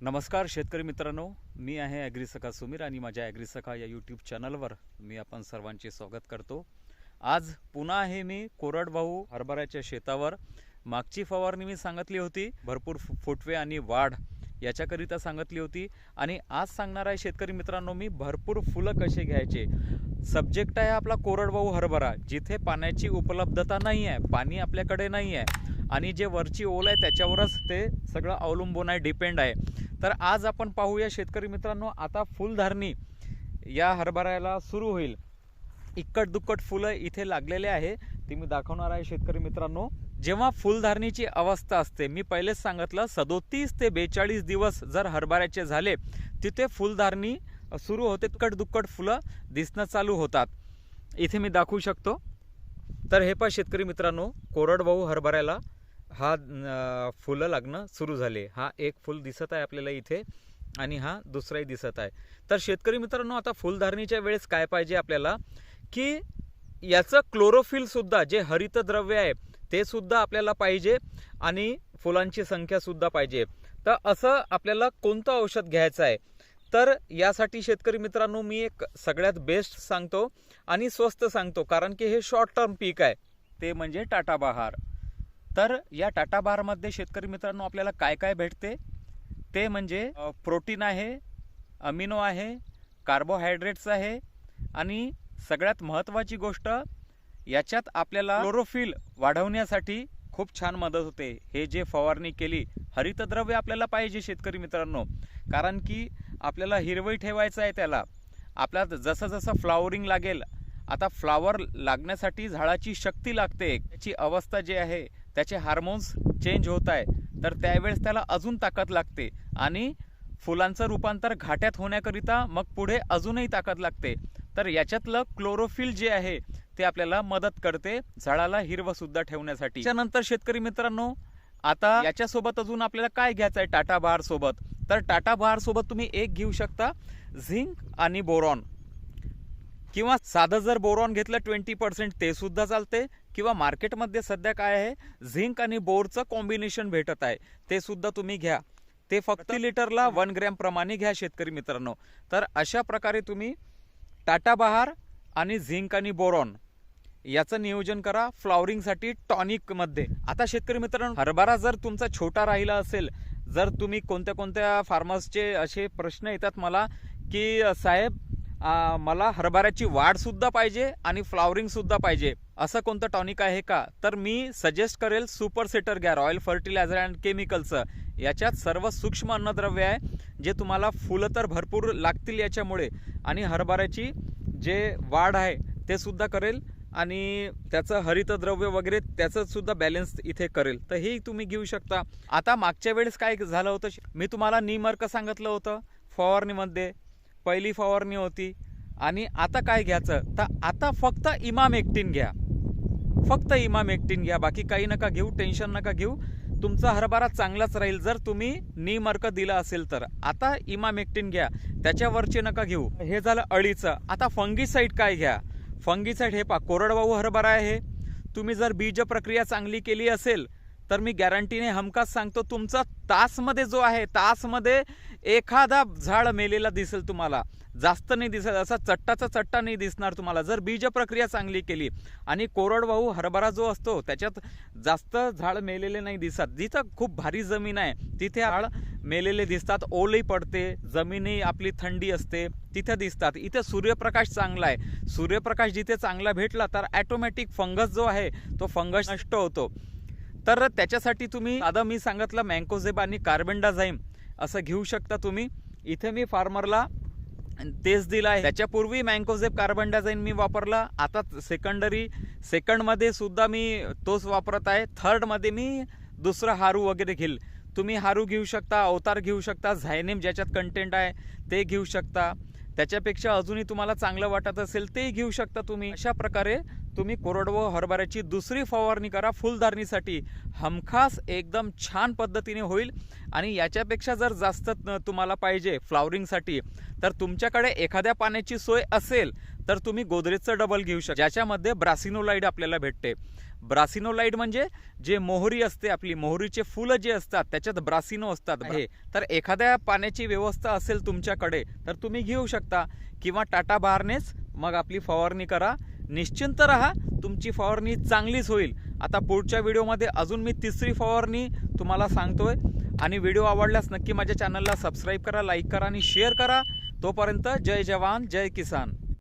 नमस्कार शेतकरी मित्रांनो मी आहे ॲग्रिसखा सुमीर आणि माझ्या ॲग्रिसखा या यूट्यूब चॅनलवर मी आपण सर्वांचे स्वागत करतो. आज पुन्हा आहे मी कोरडभाऊ हरभऱ्याच्या शेतावर. मागची फवारणी मी सांगितली होती भरपूर फु- फुटवे आणि वाढ याच्याकरिता सांगितली होती. आणि आज सांगणार आहे शेतकरी मित्रांनो मी भरपूर फुलं कसे घ्यायचे. सब्जेक्ट आहे आपला कोरडवाहू हरभरा जिथे पाण्याची उपलब्धता नाही आहे पाणी आपल्याकडे नाही आहे. आणि जे वरची ओल आहे त्याच्यावरच ते सगळं अवलंबून आहे डिपेंड आहे. तर आज आपण पाहूया शेतकरी मित्रांनो आता फुलधारणी या हरभऱ्याला सुरू होईल. इक्कट दुक्कट फुलं इथे लागलेले आहे. ती मी दाखवणार आहे शेतकरी मित्रांनो. जेव्हा फुलधारणीची अवस्था असते मी पहिलेच सांगितलं सदोतीस ते बेचाळीस दिवस जर हरभऱ्याचे झाले तिथे फुलधारणी सुरू होते कट दुक्कट फुलं दिसणं चालू होतात. इथे मी दाखवू शकतो. तर हे पण शेतकरी मित्रांनो कोरडवाहू हरभऱ्याला हा फुलं लागणं सुरू झाले. हा एक फुल दिसत आहे आपल्याला इथे आणि हा दुसराही दिसत आहे. तर शेतकरी मित्रांनो आता फुलधारणीच्या वेळेस काय पाहिजे आपल्याला? की याचं क्लोरोफिल सुद्धा जे हरितद्रव्य आहे ते सुद्धा आपल्याला पाहिजे आणि फुलांची संख्या सुद्धा पाहिजे. तर असं आपल्याला कोणतं औषध घ्यायचं आहे? तर यासाठी शेतकरी मित्रांनो मी एक सगळ्यात बेस्ट सांगतो आणि स्वस्त सांगतो. कारण की हे शॉर्ट टर्म पीक आहे. ते म्हणजे टाटा बहार. तर या टाटा बारमध्ये शेतकरी मित्रांनो आपल्याला काय काय भेटते? ते म्हणजे प्रोटीन आहे अमिनो आहे कार्बोहायड्रेट्स आहे आणि सगळ्यात महत्त्वाची गोष्ट याच्यात आपल्याला क्लोरोफिल वाढवण्यासाठी खूप छान मदत होते. हे जे फवारणी केली हरितद्रव्य आपल्याला पाहिजे शेतकरी मित्रांनो. कारण की आपल्याला हिरवई ठेवायचं आहे त्याला. आपल्यात जसं जसं फ्लावरिंग लागेल आता फ्लावर लागण्यासाठी झाडाची शक्ती लागते. त्याची अवस्था जी आहे त्याचे हार्मोन्स चेंज होत आहे. तर त्यावेळेस त्याला अजून ताकद लागते. आणि फुलांचं रूपांतर घाट्यात होण्याकरिता मग पुढे अजूनही ताकद लागते. तर याच्यातलं क्लोरोफिल जे आहे ते आपल्याला मदत करते झाडाला हिरवंसुद्धा ठेवण्यासाठी. त्यानंतर शेतकरी मित्रांनो आता याच्यासोबत अजून आपल्याला काय घ्यायचं आहे टाटा बहारसोबत तर टाटा बहारसोबत तुम्ही एक घेऊ शकता झिंक आणि बोरॉन. किंवा साधं जर बोरॉन घेतलं ट्वेंटी पर्सेंट ते सुद्धा चालते. किंवा मार्केटमध्ये सध्या काय आहे? झिंक आणि बोरचं कॉम्बिनेशन भेटत आहे. ते सुद्धा तुम्ही घ्या. ते फक्त लिटरला वन ग्रॅम प्रमाणे घ्या शेतकरी मित्रांनो. तर अशा प्रकारे तुम्ही टाटा बहार आणि झिंक आणि बोरॉन याचं नियोजन करा. फ्लॉवरिंगसाठी टॉनिकमध्ये. आता शेतकरी मित्रांनो हरभरा जर तुमचा छोटा राहिला असेल जर तुम्ही कोणत्या कोणत्या फार्मर्सचे असे प्रश्न येतात मला की साहेब मला हरभऱ्याची वाढसुद्धा पाहिजे आणि फ्लॉवरिंगसुद्धा पाहिजे. असं कोणतं टॉनिक आहे का? तर मी सजेस्ट करेल सुपर सेटर घ्या रॉयल फर्टिलायझर अँड केमिकलचं याच्यात सर्व सूक्ष्म अन्नद्रव्य आहे जे तुम्हाला फुलं तर भरपूर लागतील याच्यामुळे. आणि हरभऱ्याची जे वाढ आहे ते सुद्धा करेल. आणि त्याचं हरितद्रव्य वगैरे त्याचं सुद्धा बॅलन्स इथे करेल. तर हे तुम्ही घेऊ शकता. आता मागच्या वेळेस काय झालं होतं? मी तुम्हाला निमर्क सांगितलं होतं फवारणीमध्ये. पहिली फवारणी होती. आणि आता काय घ्यायचं? तर आता फक्त इमाम एकटीन घ्या. फक्त इमाम एकटीन घ्या. बाकी काही नका घेऊ टेन्शन नका घेऊ. तुमचा हरभरा चांगलाच राहील. जर तुम्ही निमर्क दिला असेल तर. आता इमाम एकटीन घ्या. त्याच्यावरचे नका घेऊ. हे झालं अळीचं. आता फंगीसाईड काय घ्या? फंगीसाईड हे पा कोरडवाहू हरभरा आहे. तुम्ही जर बीज प्रक्रिया चांगली केली असेल तर मी गॅरंटीने हमखास सांगतो तुमचा तासमध्ये जो आहे तासमध्ये एखादा झाड मेलेला दिसेल तुम्हाला जास्त नाही दिसेल असा चट्टाचा चट्टा नाही दिसणार तुम्हाला. जर बीज प्रक्रिया चांगली केली आणि कोरडवाहू हरभरा जो असतो त्याच्यात जास्त झाड मेलेले नाही दिसत. जिथं खूप भारी जमीन आहे तिथे झाड मेलेले दिसतात. ओलही पडते जमीनही आपली थंडी असते तिथे दिसतात. इथे सूर्यप्रकाश चांगला आहे. सूर्यप्रकाश जिथे चांगला भेटला तर ॲटोमॅटिक फंगस जो आहे तो फंगस नष्ट होतो. तर त्याच्यासाठी तुम्ही आता मी सांगितलं मँकोझेब आणि कार्बन डाझाईम असं घेऊ शकता तुम्ही. इथे मी फार्मरला तेच दिला आहे त्याच्यापूर्वी मँकोझेब कार्बनडाझाईन मी वापरला. आता सेकंडरी सेकंडमध्ये सुद्धा मी तोच वापरत आहे. थर्डमध्ये मी दुसरा हारू वगैरे घेईल. तुम्ही हारू घेऊ शकता अवतार घेऊ शकता झायनेम ज्याच्यात कंटेंट आहे ते घेऊ शकता. त्याच्यापेक्षा अजूनही तुम्हाला चांगलं वाटत असेल तेही घेऊ शकता तुम्ही. अशा प्रकारे तुम्ही कोरडवाहू हरभऱ्याची दुसरी फवारणी करा फुलधारणीसाठी हमखास एकदम छान पद्धतीने होईल आणि याच्यापेक्षा जर जास्त तुम्हाला पाहिजे फ्लावरिंगसाठी तर तुमच्याकडे एखाद्या पाण्याची सोय असेल तर तुम्ही गोदरेजचं डबल घेऊ शकता ज्याच्यामध्ये ब्रासिनोलाइड आपल्याला भेटते. ब्रासिनोलाइड म्हणजे जे मोहरी असते आपली मोहरीचे फुलं जे असतात त्याच्यात ब्रासिनो असतात. हे तर एखाद्या पाण्याची व्यवस्था असेल तुमच्याकडे तर तुम्ही घेऊ शकता. किंवा टाटा बारनेच मग आपली फवारणी करा. निश्चिंत राहा तुमची फवारणी चांगलीच होईल. आता पुढच्या व्हिडिओमध्ये अजून मी तिसरी फवारणी तुम्हाला सांगतोय. आणि व्हिडिओ आवडल्यास नक्की माझ्या चॅनलला सबस्क्राईब करा लाईक करा आणि शेअर करा. तोपर्यंत जय जवान जय किसान.